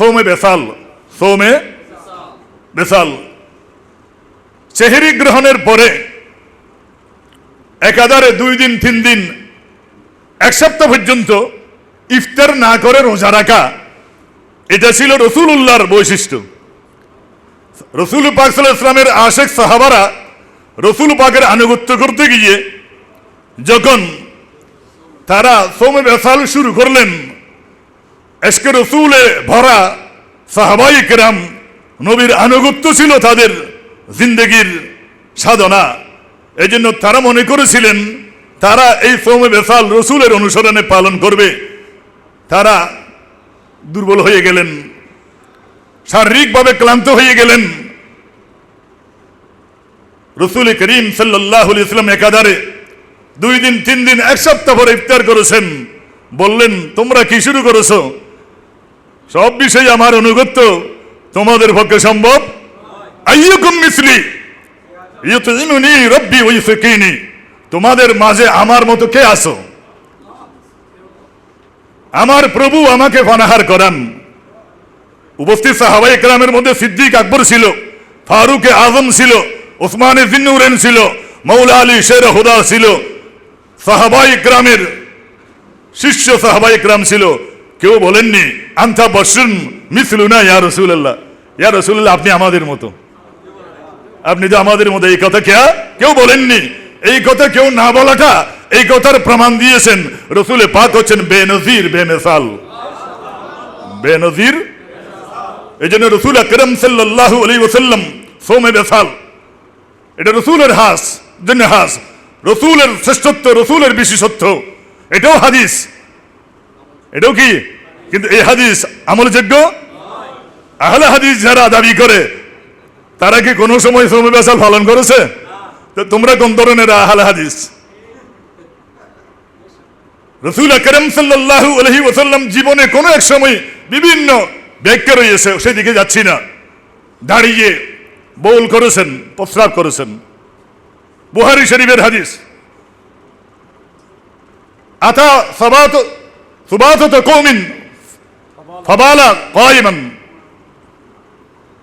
সৌমে basal সৌমে basal চেহারি গ্রহণের পরে একাধারে দুই দিন তিন দিন এক সপ্তাহ পর্যন্ত ইফতার না করে রোজা রাখা এটা ছিল রসুল উল্লাহর বৈশিষ্ট্য রসুল পাক ইসলামের আশেক সাহাবারা রসুল পাকের আনুগত্য করতে গিয়ে যখন তারা সোমে বেসাল শুরু করলেন এসকে রসুলে ভরা সাহাবাই কেরাম নবীর আনুগত্য ছিল তাদের জিন্দগির সাধনা। এই জন্য তারা মনে করেছিলেন, তারা এই সোমে বেসাল রসুলের অনুসরণে পালন করবে। তারা দুর্বল হয়ে গেলেন, শারীরিকভাবে ক্লান্ত হয়ে গেলেন। রসুল করিম সাল্লাহ ইসলাম একাধারে দুই দিন, তিন দিন, এক সপ্তাহ পরে ইফতার করেছেন। বললেন, তোমরা কি শুরু করেছ? সব বিষয়ে আমার অনুগত্য। তোমাদের পক্ষে সম্ভব? তোমাদের মাঝে আমার মতো কে আসো আমার প্রভু আমাকে ফানাহার করান। উপস্থিত সাহাবাই একরামের মধ্যে সিদ্দিক আকবর ছিল, ফারুক আজম ছিল ওসমানে জিন্নুরেন ছিল মৌলা আলী শের হুদা ছিল। সাহাবাই ইকরামের শিষ্য সাহাবাই ইকরাম ছিল কেউ বলেননি আন্থা বসুন মিসলুনা ইয়া রসুল্লাহ ইয়া রসুল্লাহ আপনি আমাদের মতো। আপনি তো আমাদের মতো, এই কথা কে? কেউ বলেননি। এই কথা কেউ না বলাটা, এই কথার প্রমাণ দিয়েছেন রসুলে পাক হচ্ছেন বেনজির, বেমেসাল। বেনজির? এই জন্য রসুল আকরম সাল্লাহ আলী ওসাল্লাম সোমে বেসাল। এটা রসুলের হাস, জন্য হাস। রসুলের শ্রেষ্ঠত্ব, রসুলের বিশেষত্ব, এটাও হাদিস। এটাও কি? কিন্তু এই হাদিস আমলযোগ্য? আহলে হাদিস যারা দাবি করে, তারা কি কোনো সময় শ্রমী বেসাল পালন করেছে? তো তোমরা কোন ধরনের আহলে হাদিস? রসুল আকরম সাল্লাহ আলহি ওসাল্লাম জীবনে কোনো এক সময় বিভিন্ন ব্যাখ্যা রয়েছে, সেদিকে যাচ্ছি না। দাঁড়িয়ে বউল করেছেন, প্রস্রাব করেছেন। বুহারি শরীফের হাদিস। আতা সবাত সুবাতত কৌমিন ফবালা কয়মান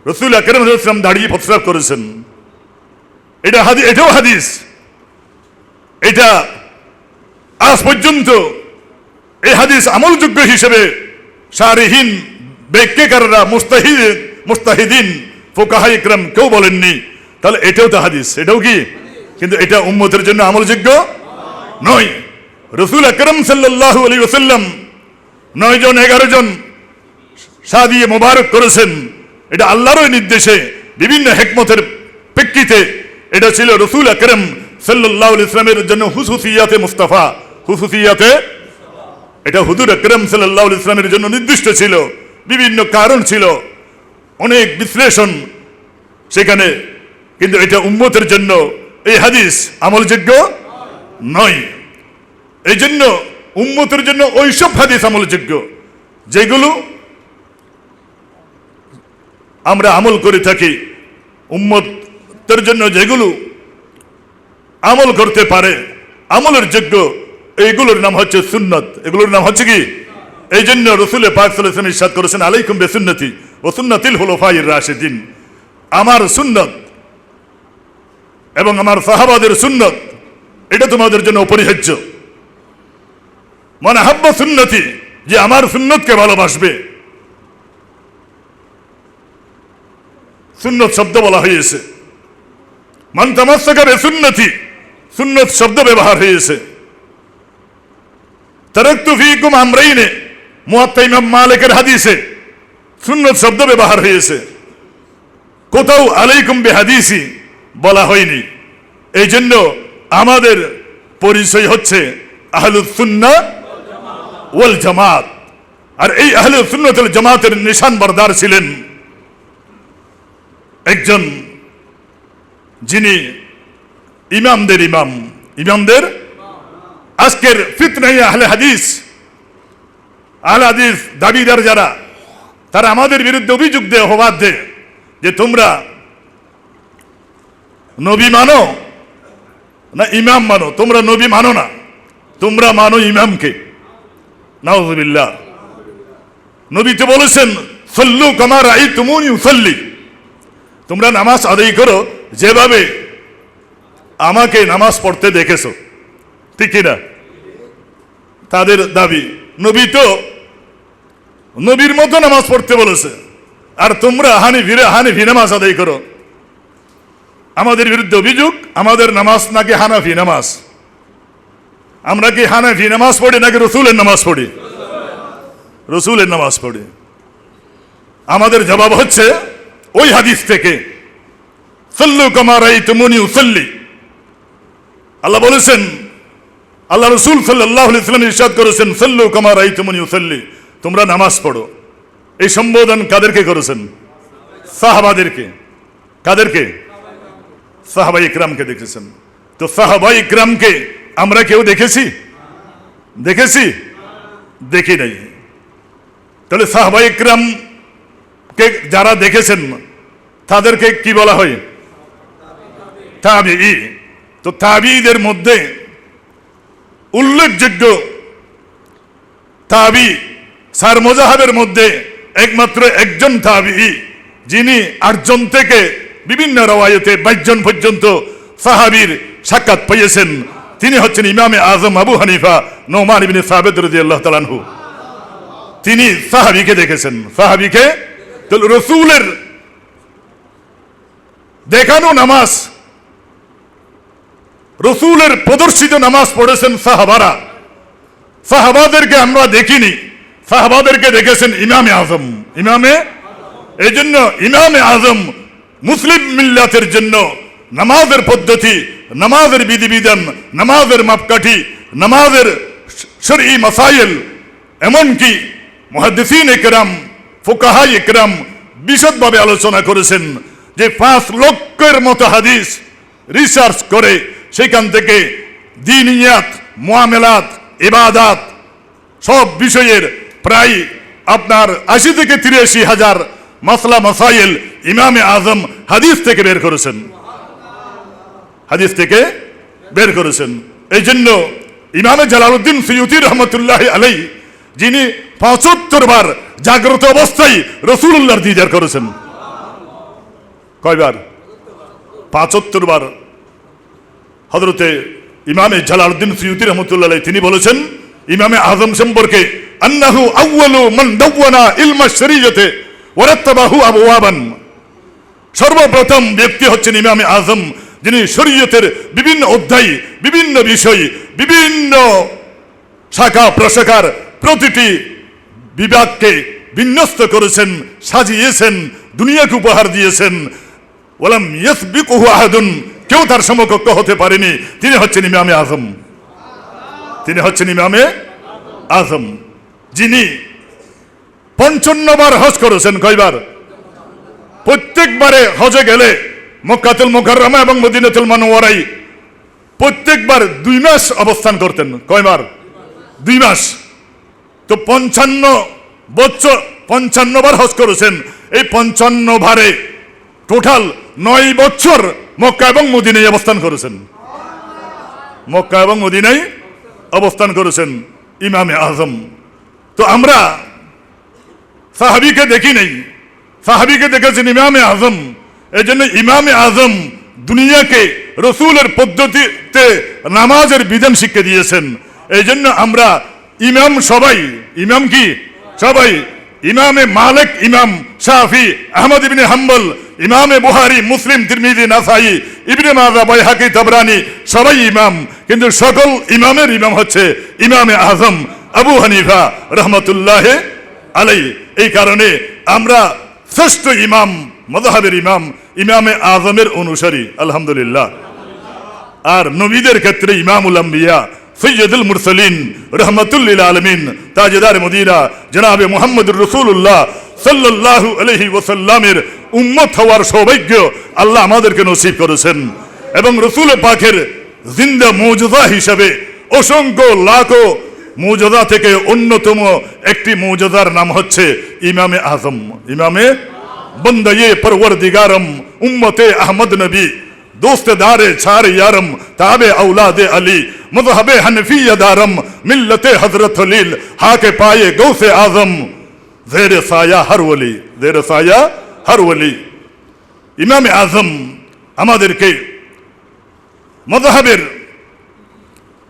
রসুল আকরম ইসলাম দাঁড়িয়ে করেছেন এটা হাদি এটাও হাদিস এটা আজ পর্যন্ত এই হাদিস আমলযোগ্য হিসেবে সারিহীন ব্যাখ্যাকাররা মুস্তাহিদ মুস্তাহিদিন ফোকাহা ইকরাম কেউ বলেননি তাহলে এটাও তো হাদিস এটাও কি কিন্তু এটা উম্মতের জন্য আমলযোগ্য নয় রসুল আকরম সাল্লাহ আলী ওসাল্লাম নয় জন, এগারো জন সাদিয়ে মোবারক করেছেন। এটা আল্লাহরই নির্দেশে, বিভিন্ন হেকমতের প্রেক্ষিতে এটা ছিল রসুল আকরম সাল্লাহ ইসলামের জন্য হুসুসিয়াতে মুস্তাফা। হুসুসিয়াতে? এটা হুদুর আকরম সাল্লাহ ইসলামের জন্য নির্দিষ্ট ছিল, বিভিন্ন কারণ ছিল, অনেক বিশ্লেষণ সেখানে, কিন্তু এটা উম্মতের জন্য এই হাদিস আমলযোগ্য নয়। এই জন্য উম্মতের জন্য ওইসব হাদিস আমলযোগ্য যেগুলো আমরা আমল করে থাকি, উম্মতের জন্য যেগুলো আমল করতে পারে, আমলের যোগ্য, এইগুলোর নাম হচ্ছে সুন্নত। এগুলোর নাম হচ্ছে কি? এই জন্য রসুলের পাক ইসাদ করেছেন, আলাইকুম বেসুন্নতি ও সুন্নতিল হলো ফাইর রাশেদিন। আমার সুন্নত এবং আমার সাহাবাদের সুন্নত, এটা তোমাদের জন্য অপরিহার্য। মানে হাব্বা সুন্নতি, যে আমার সুন্নতকে ভালোবাসবে। সুন্নত শব্দ বলা হয়েছে। মান তামাসাকারে সুন্নতি সুন্নত শব্দ ব্যবহার হয়েছে। তারাক্তু ফিকুম আমরাইনে মুয়াত্তা ইমাম মালিকের হাদিসে সুন্নত শব্দ ব্যবহার হয়েছে। কোথাও আলাইকুম বে হাদিসি বলা হয়নি। এই জন্য আমাদের পরিচয় হচ্ছে আহলুস সুন্না ওয়াল জামাত। আর এই আহলে সুন্নতুল জামাতের নিশান বরদার ছিলেন একজন যিনি ইমামদের ইমাম। ইমামদের? আজকের ফিতনাই আহলে হাদিস। আহলে হাদিস দাবিদার যারা, তারা আমাদের বিরুদ্ধে অভিযোগ দেয়, অপবাদ দেয় যে তোমরা নবী মানো না ইমাম মানো? তোমরা নবী মানো না? তোমরা মানো ইমামকে। নাউজুবিল্লাহ নবী তো বলেছেন, সল্লু কামার আই তুমুনি উসল্লি। তোমরা নামাজ আদায় করো, যেভাবে আমাকে নামাজ পড়তে দেখেছ। ঠিক কিনা? তাদের দাবি। নবী তো নবীর মতো নামাজ পড়তে বলেছে। আর তোমরা হানি ভিড়ে হানি ভি নামাজ আদায় করো। আমাদের বিরুদ্ধে অভিযোগ, আমাদের নামাজ নাকি হানাফি নামাজ। আমরা কি হানাফি নামাজ পড়ি নাকি রসুলের নামাজ পড়ি? রসুলের নামাজ পড়ি। আমাদের জবাব হচ্ছে, ওই হাদিস থেকে, সল্লু কামারাই তুমুনি উসল্লি। আল্লাহ বলেছেন, আল্লাহ রসুল সাল্লাহ ইসলাম করেছেন, সল্লু কামারাই তুমুনি উসল্লি, তোমরা নামাজ পড়ো। এই সম্বোধন কাদেরকে করেছেন? সাহাবাদেরকে। কাদেরকে? সাহাবাই ইকরামকে দেখেছেন। তো সাহাবাই ইকরামকে আমরা কেউ দেখেছি? দেখেছি? দেখি নাই। তাহলে সাহাবাই ইকরাম কে যারা দেখেছেন, তাদেরকে কি বলা হয়? তাবি তো তাবিদের মধ্যে উল্লেখযোগ্য তাবি সার মোজাহাবের মধ্যে একমাত্র একজন তাবি যিনি আটজন থেকে বিভিন্ন রওয়ায়তে বাইশজন পর্যন্ত সাহাবির সাক্ষাৎ পেয়েছেন। তিনি হচ্ছেন ইমামে আজম আবু হানিফা, নোমান ইবিন সাহেদ রদি আল্লাহ তালানহু তিনি সাহাবিকে দেখেছেন। সাহাবিকে রসুলের দেখানো নামাজ, রসুলের প্রদর্শিত নামাজ পড়েছেন সাহাবারা। সাহাবাদেরকে আমরা দেখিনি। সাহাবাদেরকে দেখেছেন ইমামে আজম। ইমামে? এই জন্য ইমামে আজম মুসলিম মিল্লাতের জন্য নামাজের পদ্ধতি, নামাজের বিধিবিধান, নামাজের মাপকাঠি, নামাজের শরী মাসাইল, এমনকি মহাদিসিন একরাম, ফোকাহাই একরাম বিশদভাবে আলোচনা করেছেন যে পাঁচ লক্ষের মতো হাদিস রিসার্চ করে সেখান থেকে দিনিয়াত মোয়ামেলাত ইবাদাত সব বিষয়ের প্রায় আপনার আশি থেকে তিরাশি হাজার মাসলা মাসাইল ইমামে আজম হাদিস থেকে বের করেছেন। হাদিস থেকে বের করেছেন। এই জন্য ইমামে জালালউদ্দিন সৈয়দি রহমতুল্লাহ আলাই, যিনি পঁচাত্তর বার জাগ্রত অবস্থায় রসুল্লাহর দিদার করেছেন। কয়বার? পঁচাত্তর বার। হজরতে ইমামে জালালউদ্দিন সৈয়দি রহমতুল্লাহ আলাই, তিনি বলেছেন, ইমামে আজম সম্পর্কে, আন্নাহু আউয়ালু মান ইলমা শরীয়তে, ওয়ারাত্তাবাহু আবওয়াবান। সর্বপ্রথম ব্যক্তি হচ্ছেন ইমামে আজম যিনি শরীয়তের বিভিন্ন অধ্যায়, বিভিন্ন বিষয়, বিভিন্ন শাখা প্রশাখার প্রতিটি বিভাগকে বিন্যস্ত করেছেন, সাজিয়েছেন, দুনিয়াকে উপহার দিয়েছেন। ওলাম ইয়াসবিকুহু আহাদুন, কেউ তার সমকক্ষ হতে পারেনি। তিনি হচ্ছেন ইমামে আজম। তিনি হচ্ছেন ইমামে আজম, যিনি পঞ্চান্নবার হজ করেছেন কয়বার? প্রত্যেকবারে হজে গেলে মক্কাতুল মুকাররমা এবং মদিনাতুল মানওয়ারাই প্রত্যেকবার দুই মাস অবস্থান করতেন। কয়বার? দুই মাস। তো পঞ্চান্ন বছর, পঞ্চান্ন বার হজ করেছেন। এই পঞ্চান্ন ভারে টোটাল নয় বছর মক্কা এবং মদিনায় অবস্থান করেছেন। মক্কা এবং মদিনায় অবস্থান করেছেন ইমামে আজম। তো আমরা সাহাবিকে দেখি নেই। সাহাবিকে দেখেছেন ইমামে আজম। এই জন্য ইমামে আজম দুনিয়াকে রসুলের পদ্ধতিতে নামাজের বিধান শিক্ষা দিয়েছেন। এই জন্য আমরা ইমাম সবাই, ইমাম কি? সবাই। ইমামে মালিক, ইমাম শাফি, আহমদ ইবনে হাম্বল, ইমামে বুহারি মুসলিম, তিরমিজি, নাসাই, ইবনে মাজা বাইহাকি তাবরানি, সবাই ইমাম। কিন্তু সকল ইমামের ইমাম হচ্ছে ইমামে আজম আবু হানিফা রহমতুল্লাহ আলাই এই কারণে আমরা শ্রেষ্ঠ ইমাম মজাহাবের ইমাম, ইমামে আজমের অনুসারী, আলহামদুলিল্লাহ। আর নবীদের ক্ষেত্রে ইমামুল আম্বিয়া, সৈয়দুল মুরসালিন রহমতুল্লিল আলমিন, তাজেদার মদিনা, জনাবে মোহাম্মদুর রসুল্লাহ সাল্লাল্লাহু আলহি ওসাল্লামের উম্মত হওয়ার সৌভাগ্য আল্লাহ আমাদেরকে নসিব করেছেন। এবং রসুল পাখের জিন্দা মৌজুদা হিসাবে অসংখ্য লাখো মৌজুদা থেকে অন্যতম একটি মৌজুদার নাম হচ্ছে ইমামে আজম। ইমামে বন্দায়ে পরওয়ারদিগারম উম্মতে আহমদ নবী दोस्त दारे छार यारम ताबे औलादे अली मजहबे हनफिया दारम मिल्लते हजरत खलील हाके पाए गौ से आजम জের সায়া হর ওলি জের সায়া হর ওলি ইমাম আজম আমাদেরকে মজাহাবের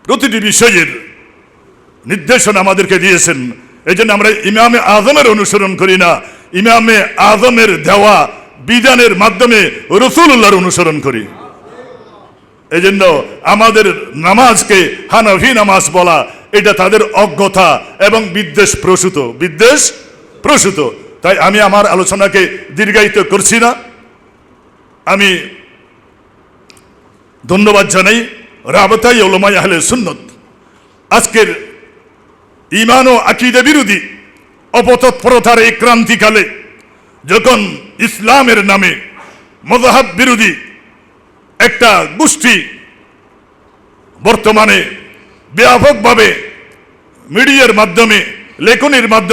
প্রতিটি বিষয়ের নির্দেশনা আমাদেরকে দিয়েছেন এই জন্য আমরা ইমামে আজমের অনুসরণ করি না ইমামে আজমের দেওয়া বিধানের মাধ্যমে রসুল্লাহর অনুসরণ করি। এই জন্য আমাদের নামাজকে হানাফি নামাজ বলা, এটা তাদের অজ্ঞতা এবং বিদ্বেষ প্রসূত বিদ্বেষ প্রসূত। তাই আমি আমার আলোচনাকে দীর্ঘায়িত করছি না। আমি ধন্যবাদ জানাই রাবতাই ওলমাই আহলে সুন্নত। আজকের ইমান ও আকিদে বিরোধী অপতৎপরতার এই ক্রান্তিকালে যখন ইসলামের নামে মজাহাব বিরোধী একটা গোষ্ঠী বর্তমানে ব্যাপকভাবে মিডিয়ার মাধ্যমে, লেখনির মাধ্যমে